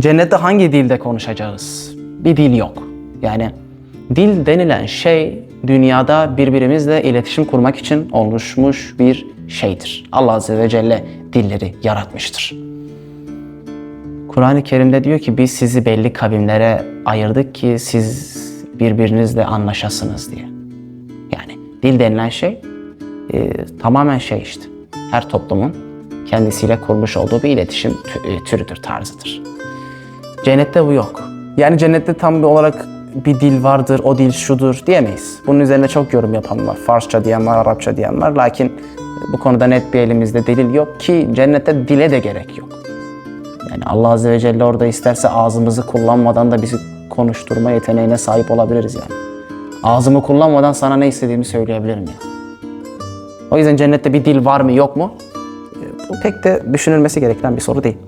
Cennette hangi dilde konuşacağız? Bir dil yok. Yani dil denilen şey dünyada birbirimizle iletişim kurmak için oluşmuş bir şeydir. Allah Azze ve Celle dilleri yaratmıştır. Kur'an-ı Kerim'de diyor ki biz sizi belli kavimlere ayırdık ki siz birbirinizle anlaşasınız diye. Yani dil denilen şey e, tamamen şey işte. Her toplumun kendisiyle kurmuş olduğu bir iletişim e, türüdür, tarzıdır. Cennette bu yok. Yani cennette tam bir olarak bir dil vardır, o dil şudur diyemeyiz. Bunun üzerine çok yorum yapan var. Farsça diyen var, Arapça diyen var. Lakin bu konuda net bir elimizde delil yok ki cennette dile de gerek yok. Yani Allah Azze ve Celle orada isterse ağzımızı kullanmadan da bizi konuşturma yeteneğine sahip olabiliriz yani. Ağzımı kullanmadan sana ne istediğimi söyleyebilirim ya. O yüzden cennette bir dil var mı yok mu? E, Bu pek de düşünülmesi gereken bir soru değil.